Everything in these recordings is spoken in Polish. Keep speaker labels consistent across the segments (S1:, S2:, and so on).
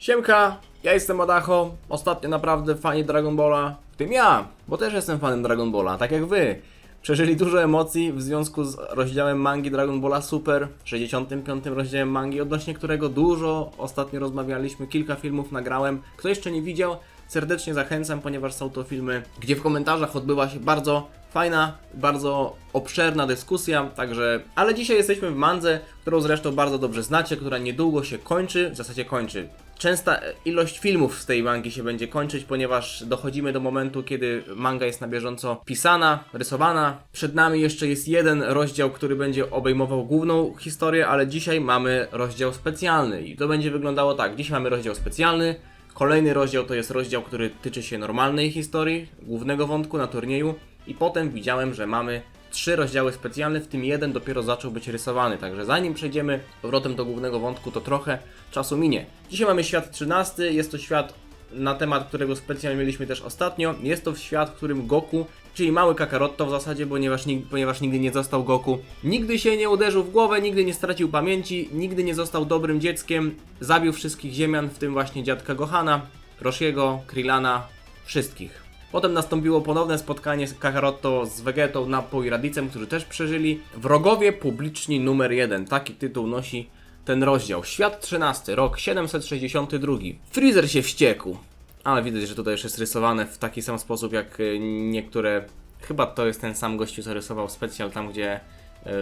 S1: Siemka, ja jestem Adacho. Ostatnio naprawdę fani Dragon Balla, w tym ja, bo też jestem fanem Dragon Balla, tak jak wy. Przeżyli dużo emocji w związku z rozdziałem mangi Dragon Balla Super, 65. rozdziałem mangi, odnośnie którego dużo ostatnio rozmawialiśmy, kilka filmów nagrałem. Kto jeszcze nie widział, serdecznie zachęcam, ponieważ są to filmy, gdzie w komentarzach odbywa się bardzo fajna, bardzo obszerna dyskusja, także... Ale dzisiaj jesteśmy w mandze, którą zresztą bardzo dobrze znacie, która niedługo się kończy, w zasadzie kończy. Częsta ilość filmów z tej mangi się będzie kończyć, ponieważ dochodzimy do momentu, kiedy manga jest na bieżąco pisana, rysowana. Przed nami jeszcze jest jeden rozdział, który będzie obejmował główną historię, ale dzisiaj mamy rozdział specjalny i to będzie wyglądało tak. Dzisiaj mamy rozdział specjalny, Kolejny rozdział to jest rozdział, który tyczy się normalnej historii, głównego wątku na turnieju i potem widziałem, że mamy trzy rozdziały specjalne, w tym jeden dopiero zaczął być rysowany, także zanim przejdziemy powrotem do głównego wątku, to trochę czasu minie. Dzisiaj mamy świat 13, jest to świat na temat którego specjalnie mieliśmy też ostatnio. Jest to świat, w którym Goku, czyli mały Kakarotto w zasadzie, ponieważ, ponieważ nigdy nie został Goku, nigdy się nie uderzył w głowę, nigdy nie stracił pamięci, nigdy nie został dobrym dzieckiem, zabił wszystkich ziemian, w tym właśnie dziadka Gohana, Roshiego, Krillana, wszystkich. Potem nastąpiło ponowne spotkanie Kakarotto z Vegetą, Nappo i Radicem, którzy też przeżyli. Wrogowie publiczni numer 1. Taki tytuł nosi ten rozdział. Świat 13, rok 762. Freezer się wściekł. Ale widać, że tutaj już jest rysowane w taki sam sposób jak y, niektóre. Chyba to jest ten sam gościu, co rysował specjal tam, gdzie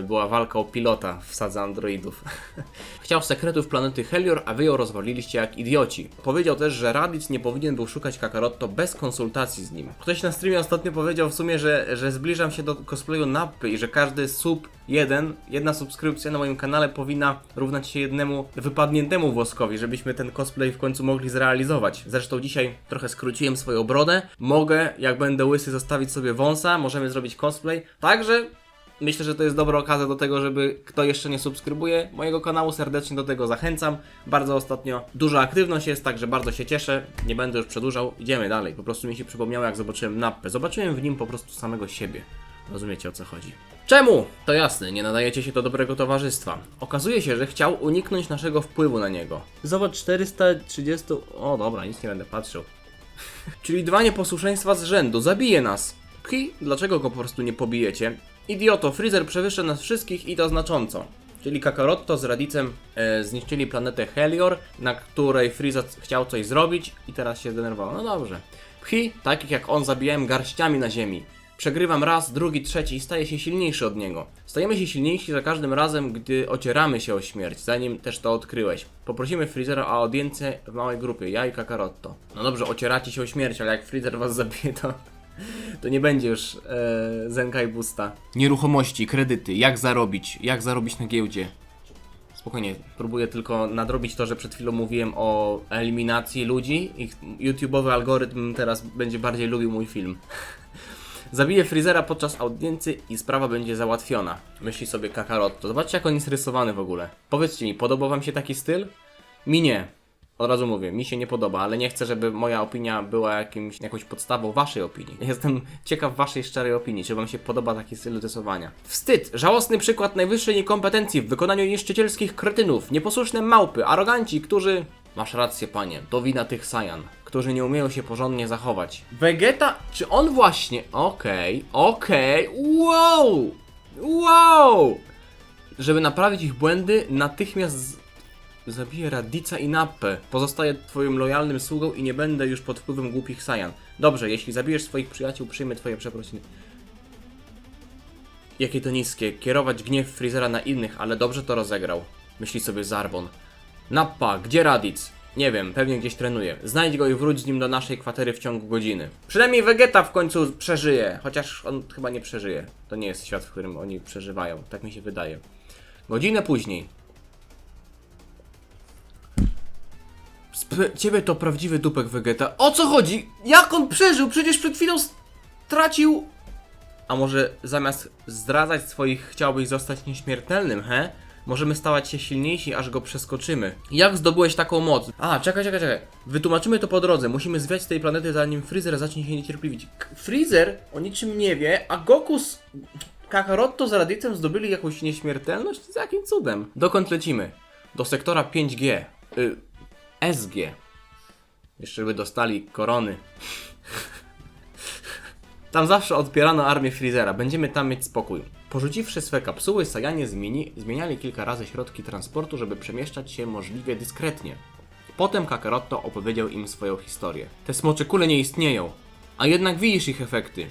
S1: była walka o pilota w sadze androidów. Chciał sekretów planety Helior, a wy ją rozwaliliście jak idioci. Powiedział też, że Raditz nie powinien był szukać Kakarotto bez konsultacji z nim. Ktoś na streamie ostatnio powiedział w sumie, że, że zbliżam się do cosplayu Nappy i że każdy sub jeden, jedna subskrypcja na moim kanale powinna równać się jednemu wypadniętemu włoskowi, żebyśmy ten cosplay w końcu mogli zrealizować. Zresztą dzisiaj trochę skróciłem swoją brodę. Mogę, jak będę łysy, zostawić sobie wąsa, możemy zrobić cosplay. Także Myślę, że to jest dobra okazja do tego, żeby kto jeszcze nie subskrybuje mojego kanału, serdecznie do tego zachęcam. Bardzo ostatnio duża aktywność jest, także bardzo się cieszę. Nie będę już przedłużał, idziemy dalej. Po prostu mi się przypomniało, jak zobaczyłem nappę. Zobaczyłem w nim po prostu samego siebie. Rozumiecie o co chodzi. Czemu? To jasne, nie nadajecie się do dobrego towarzystwa. Okazuje się, że chciał uniknąć naszego wpływu na niego. Zobacz, 430. O dobra, nic nie będę patrzył. Czyli dwa nieposłuszeństwa z rzędu. Zabije nas. Ki, dlaczego go po prostu nie pobijecie? Idioto, Freezer przewyższa nas wszystkich i to znacząco. Czyli Kakarotto z Radicem e, zniszczyli planetę Helior, na której Freezer chciał coś zrobić i teraz się zdenerwował. No dobrze. Pchi, takich jak on, zabijałem garściami na ziemi. Przegrywam raz, drugi, trzeci i staję się silniejszy od niego. Stajemy się silniejsi za każdym razem, gdy ocieramy się o śmierć, zanim też to odkryłeś. Poprosimy Freezera o audiencję w małej grupie, ja i Kakarotto. No dobrze, ocieracie się o śmierć, ale jak Freezer was zabije, to... To nie będzie już e, Zenkai Boosta. Nieruchomości, kredyty, jak zarobić, jak zarobić na giełdzie. Spokojnie, próbuję tylko nadrobić to, że przed chwilą mówiłem o eliminacji ludzi. Ich YouTube'owy algorytm teraz będzie bardziej lubił mój film. Zabiję Freezera podczas audiencji i sprawa będzie załatwiona. Myśli sobie Kakarotto. Zobaczcie jak on jest rysowany w ogóle. Powiedzcie mi, podoba wam się taki styl? Mi nie. Od razu mówię, mi się nie podoba, ale nie chcę, żeby moja opinia była jakimś, jakąś podstawą waszej opinii. Jestem ciekaw waszej szczerej opinii, czy wam się podoba taki styl rysowania. Wstyd! Żałosny przykład najwyższej niekompetencji w wykonaniu niszczycielskich kretynów, nieposłuszne małpy, aroganci, którzy... Masz rację, panie, to wina tych Saiyan, którzy nie umieją się porządnie zachować. Vegeta, czy on właśnie... Okej, okej, wow! Wow! Żeby naprawić ich błędy, natychmiast Zabiję Radica i Nappę. Pozostaję twoim lojalnym sługą i nie będę już pod wpływem głupich Saiyan. Dobrze, jeśli zabijesz swoich przyjaciół, przyjmę twoje przeprosiny. Jakie to niskie. Kierować gniew Freezera na innych, ale dobrze to rozegrał. Myśli sobie Zarbon. Nappa, gdzie Radic? Nie wiem, pewnie gdzieś trenuje. Znajdź go i wróć z nim do naszej kwatery w ciągu godziny. Przynajmniej Vegeta w końcu przeżyje, chociaż on chyba nie przeżyje. To nie jest świat, w którym oni przeżywają, tak mi się wydaje. Godzinę później. Ciebie to prawdziwy dupek Vegeta. O co chodzi? Jak on przeżył? Przecież przed chwilą stracił... A może zamiast zdradzać swoich chciałbyś zostać nieśmiertelnym, he? Możemy stać się silniejsi, aż go przeskoczymy. Jak zdobyłeś taką moc? A, czekaj, czekaj, czekaj. Wytłumaczymy to po drodze. Musimy zwiać z tej planety, zanim Freezer zacznie się niecierpliwić. K- Freezer o niczym nie wie, a Goku z... Kakarotto z Radicem zdobyli jakąś nieśmiertelność? Z jakim cudem? Dokąd lecimy? Do sektora 5G. Y, SG. Jeszcze by dostali korony. Tam zawsze odpierano armię Freezera, będziemy tam mieć spokój. Porzuciwszy swe kapsuły, Sajanie zmieni, zmieniali kilka razy środki transportu, żeby przemieszczać się możliwie dyskretnie. Potem Kakarotto opowiedział im swoją historię. Te smocze kule nie istnieją, a jednak widzisz ich efekty.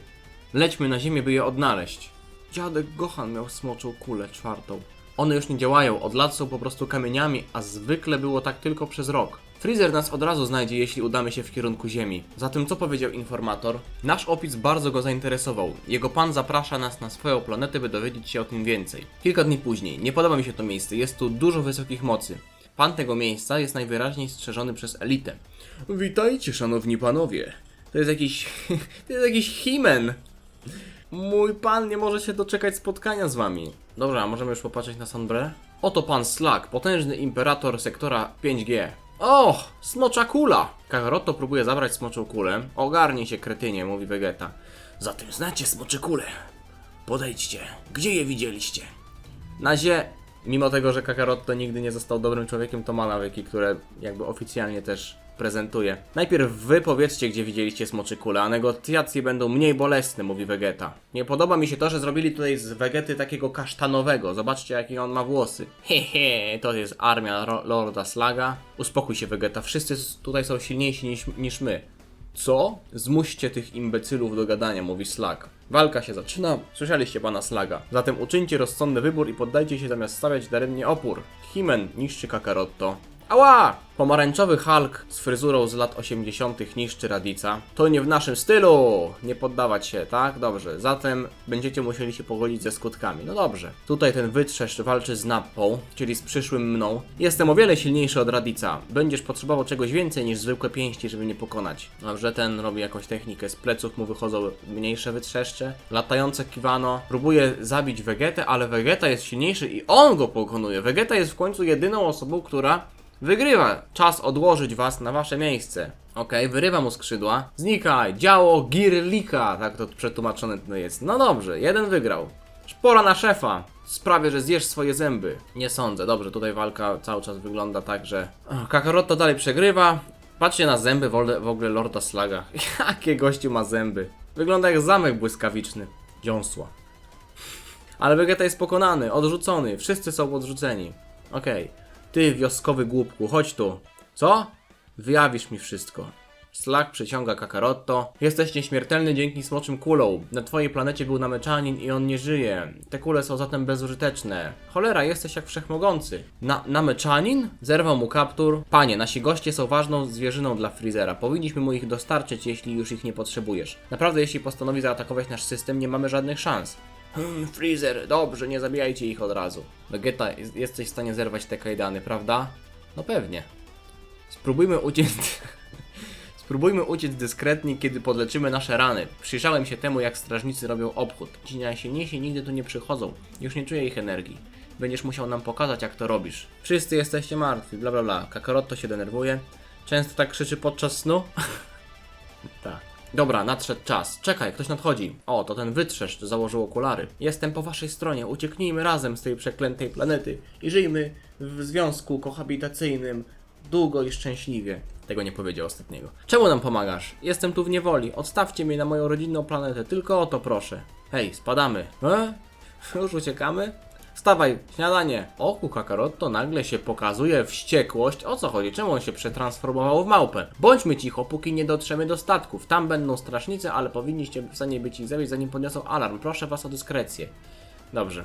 S1: Lećmy na ziemię, by je odnaleźć. Dziadek Gohan miał smoczą kulę czwartą. One już nie działają, od lat są po prostu kamieniami, a zwykle było tak tylko przez rok. Freezer nas od razu znajdzie, jeśli udamy się w kierunku Ziemi. Zatem co powiedział informator? Nasz opis bardzo go zainteresował. Jego pan zaprasza nas na swoją planetę, by dowiedzieć się o tym więcej. Kilka dni później. Nie podoba mi się to miejsce, jest tu dużo wysokich mocy. Pan tego miejsca jest najwyraźniej strzeżony przez elitę. Witajcie, szanowni panowie. To jest jakiś... to jest jakiś himen. Mój pan nie może się doczekać spotkania z wami. Dobra, możemy już popatrzeć na Sanbre? Oto pan Slack, potężny imperator sektora 5G. O, smocza kula! Kakaroto próbuje zabrać smoczą kulę. Ogarnij się, kretynie, mówi Vegeta. Zatem znacie smocze kule. Podejdźcie. Gdzie je widzieliście? Na zie... Mimo tego, że Kakarotto nigdy nie został dobrym człowiekiem, to ma nawyki, które jakby oficjalnie też prezentuje. Najpierw wy powiedzcie, gdzie widzieliście smoczy kule, a negocjacje będą mniej bolesne, mówi Vegeta. Nie podoba mi się to, że zrobili tutaj z Vegety takiego kasztanowego. Zobaczcie, jakie on ma włosy. Hehe, to jest armia Ro- Lorda Slaga. Uspokój się, Vegeta. Wszyscy tutaj są silniejsi niż, niż my. Co? Zmuście tych imbecylów do gadania, mówi Slag. Walka się zaczyna. Słyszeliście pana Slaga. Zatem uczyńcie rozsądny wybór i poddajcie się zamiast stawiać daremnie opór. Himen niszczy Kakarotto. Ała! Pomarańczowy Hulk z fryzurą z lat 80. niszczy Radica. To nie w naszym stylu! Nie poddawać się, tak? Dobrze. Zatem będziecie musieli się pogodzić ze skutkami. No dobrze. Tutaj ten wytrzeszcz walczy z Nappą, czyli z przyszłym mną. Jestem o wiele silniejszy od Radica. Będziesz potrzebował czegoś więcej niż zwykłe pięści, żeby mnie pokonać. Dobrze, ten robi jakąś technikę. Z pleców mu wychodzą mniejsze wytrzeszcze. Latające Kiwano próbuje zabić Vegetę, ale Vegeta jest silniejszy i on go pokonuje. Vegeta jest w końcu jedyną osobą, która Wygrywa! Czas odłożyć was na wasze miejsce. Okej, wyrywa mu skrzydła. Znikaj! Działo Girlika! Tak to przetłumaczone to jest. No dobrze, jeden wygrał. Pora na szefa. Sprawię, że zjesz swoje zęby. Nie sądzę. Dobrze, tutaj walka cały czas wygląda tak, że... Ach, Kakaroto dalej przegrywa. Patrzcie na zęby w ogóle, Lorda Slaga. Jakie gościu ma zęby. Wygląda jak zamek błyskawiczny. Dziąsła. Ale Vegeta jest pokonany, odrzucony, wszyscy są odrzuceni. Okej. Ty, wioskowy głupku, chodź tu. Co? Wyjawisz mi wszystko. Slack przyciąga Kakarotto. Jesteś nieśmiertelny dzięki smoczym kulom. Na twojej planecie był nameczanin i on nie żyje. Te kule są zatem bezużyteczne. Cholera, jesteś jak wszechmogący. Na nameczanin? Zerwał mu kaptur. Panie, nasi goście są ważną zwierzyną dla Freezera. Powinniśmy mu ich dostarczyć, jeśli już ich nie potrzebujesz. Naprawdę, jeśli postanowi zaatakować nasz system, nie mamy żadnych szans. Hmm, Freezer, dobrze, nie zabijajcie ich od razu. Vegeta, jest- jesteś w stanie zerwać te kajdany, prawda? No pewnie. Spróbujmy uciec... Spróbujmy uciec dyskretnie, kiedy podleczymy nasze rany. Przyjrzałem się temu, jak strażnicy robią obchód. Ci najsilniejsi nigdy tu nie przychodzą. Już nie czuję ich energii. Będziesz musiał nam pokazać, jak to robisz. Wszyscy jesteście martwi, bla bla bla. Kakarotto się denerwuje. Często tak krzyczy podczas snu. tak. Dobra, nadszedł czas. Czekaj, ktoś nadchodzi. O, to ten wytrzeszcz założył okulary. Jestem po waszej stronie. Ucieknijmy razem z tej przeklętej planety i żyjmy w związku kohabitacyjnym długo i szczęśliwie. Tego nie powiedział ostatniego. Czemu nam pomagasz? Jestem tu w niewoli. Odstawcie mnie na moją rodzinną planetę. Tylko o to proszę. Hej, spadamy. E? Już uciekamy? Wstawaj, śniadanie. Oku Kakarotto nagle się pokazuje wściekłość. O co chodzi? Czemu on się przetransformował w małpę? Bądźmy cicho, póki nie dotrzemy do statków. Tam będą strażnicy, ale powinniście w stanie być ich zabić, zanim podniosą alarm. Proszę was o dyskrecję. Dobrze.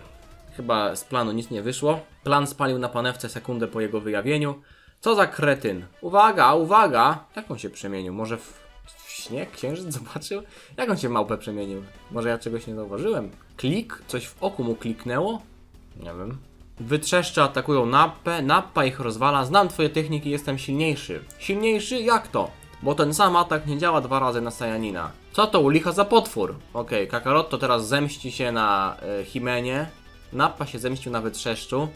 S1: Chyba z planu nic nie wyszło. Plan spalił na panewce sekundę po jego wyjawieniu. Co za kretyn. Uwaga, uwaga! Jak on się przemienił? Może w, śnieg księżyc zobaczył? Jak on się w małpę przemienił? Może ja czegoś nie zauważyłem? Klik? Coś w oku mu kliknęło? Nie wiem. Wytrzeszcze atakują Nappę, Nappa ich rozwala. Znam twoje techniki, jestem silniejszy. Silniejszy? Jak to? Bo ten sam atak nie działa dwa razy na Sajanina. Co to u licha za potwór? Okej, Kakarotto teraz zemści się na e, Himenie. Nappa się zemścił na Wytrzeszczu.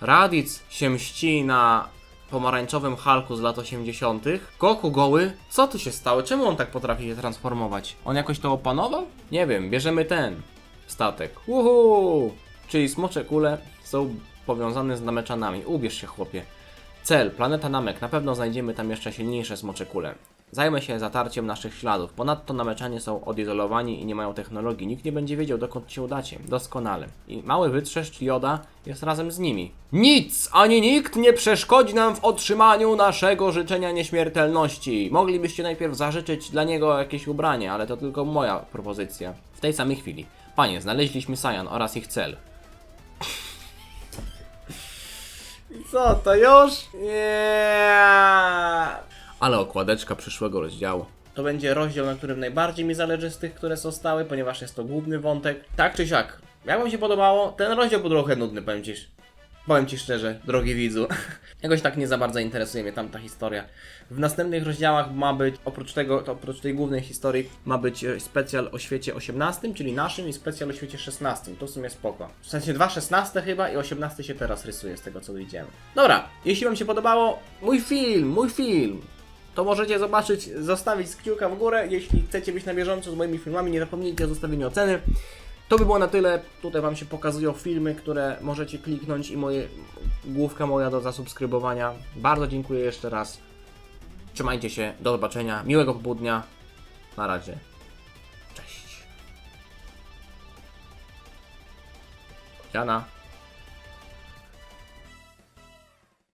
S1: Radic się mści na pomarańczowym Hulku z lat 80. Goku goły? Co tu się stało? Czemu on tak potrafi się transformować? On jakoś to opanował? Nie wiem, bierzemy ten statek. Uhu! Czyli smocze kule są powiązane z nameczanami. Ubierz się, chłopie. Cel, planeta Namek. Na pewno znajdziemy tam jeszcze silniejsze smocze kule. Zajmę się zatarciem naszych śladów. Ponadto nameczanie są odizolowani i nie mają technologii. Nikt nie będzie wiedział, dokąd się udacie. Doskonale. I mały wytrzeszcz Joda jest razem z nimi. Nic, ani nikt nie przeszkodzi nam w otrzymaniu naszego życzenia nieśmiertelności. Moglibyście najpierw zażyczyć dla niego jakieś ubranie, ale to tylko moja propozycja. W tej samej chwili. Panie, znaleźliśmy Sajan oraz ich cel. Co, to już? Nie. Ale okładeczka przyszłego rozdziału. To będzie rozdział, na którym najbardziej mi zależy z tych, które zostały, ponieważ jest to główny wątek. Tak czy siak, jak wam się podobało, ten rozdział był trochę nudny, powiem ci. Powiem ci szczerze, drogi widzu. Jakoś tak nie za bardzo interesuje mnie tamta historia. W następnych rozdziałach ma być, oprócz tego, oprócz tej głównej historii, ma być e, specjal o świecie 18, czyli naszym i specjal o świecie 16. To w sumie spoko. W sensie dwa 16 chyba i 18 się teraz rysuje z tego co widziałem. Dobra, jeśli wam się podobało, mój film, mój film, to możecie zobaczyć, zostawić kciuka w górę. Jeśli chcecie być na bieżąco z moimi filmami, nie zapomnijcie o zostawieniu oceny. To by było na tyle. Tutaj Wam się pokazują filmy, które możecie kliknąć i moje główka moja do zasubskrybowania. Bardzo dziękuję jeszcze raz. Trzymajcie się, do zobaczenia, miłego popołudnia. Na razie. Cześć. Jana.